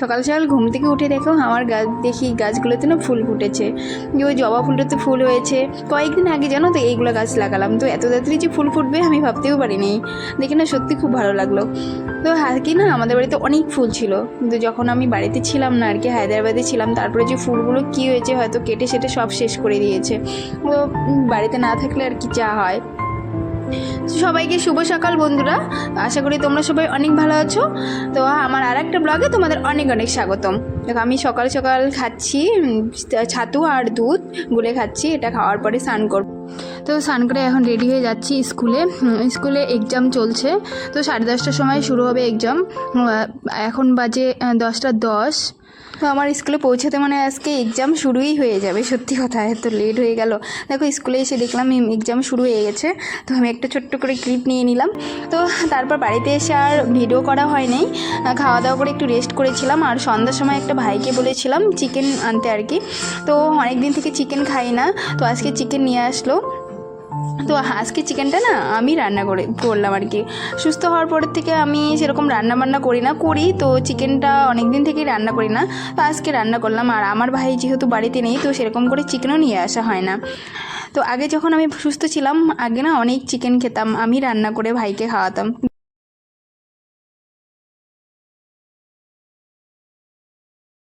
সকাল সকাল ঘুম থেকে উঠে দেখো আমার গাছ দেখি গাছগুলোতে না ফুল ফুটেছে। যে ওই জবা ফুলটাতে ফুল হয়েছে। কয়েকদিন আগে জানো তো এইগুলো গাছ লাগালাম। তো এত তাড়াতাড়ি যে ফুল ফুটবে আমি ভাবতেও পারিনি। দেখে না সত্যি খুব ভালো লাগল। তো আর কি না আমাদের বাড়িতে অনেক ফুল ছিল। কিন্তু যখন আমি বাড়িতে ছিলাম না, আর কি হায়দ্রাবাদে ছিলাম, তারপরে যে ফুলগুলো কী হয়েছে হয়তো কেটে সেটে সব শেষ করে দিয়েছে। তো বাড়িতে না থাকলে আর কি যা হয়। সবাইকে শুভ সকাল বন্ধুরা। আশা করি তোমরা সবাই অনেক ভালো আছো। তো আমার আর একটা ব্লগে তোমাদের অনেক অনেক স্বাগতম। দেখো, আমি সকাল সকাল খাচ্ছি ছাতু আর দুধ গুলে খাচ্ছি, এটা খাওয়ার পরে স্নান করব। তো স্নান করে এখন রেডি হয়ে যাচ্ছি স্কুলে। স্কুলে এক্সাম চলছে। তো সাড়ে দশটার সময় শুরু হবে এক্সাম এখন বাজে দশটা দশ। তো আমার স্কুলে পৌঁছাতে মানে আজকে এক্সাম শুরুই হয়ে যাবে, সত্যি কথা। এত লেট হয়ে গেল। দেখো, স্কুলে এসে দেখলাম এক্সাম শুরু হয়ে গেছে। তো আমি একটা ছোট্ট করে ক্লিপ নিয়ে নিলাম। তো তারপর বাড়িতে এসে আর ভিডিও করা হয়নি। খাওয়া দাওয়া করে একটু রেস্ট করেছিলাম। আর সন্ধ্যার সময় একটা ভাইকে বলেছিলাম চিকেন আনতে আর কি। তো অনেক দিন থেকে চিকেন খাই না। তো আজকে চিকেন নিয়ে আসলো। তো আজকে চিকেনটা না আমি রান্না করে, করলাম আর কি। সুস্থ হওয়ার পরের থেকে আমি সেরকম রান্না বান্না করি না, করি তো চিকেনটা অনেক দিন থেকেই রান্না করি না, তো আজকে রান্না করলাম। আর আমার ভাই যেহেতু বাড়িতে নেই, তো সেরকম করে চিকেনও নিয়ে আসা হয় না। তো আগে যখন আমি সুস্থ ছিলাম, আগে না অনেক চিকেন খেতাম, আমি রান্না করে ভাইকে খাওয়াতাম।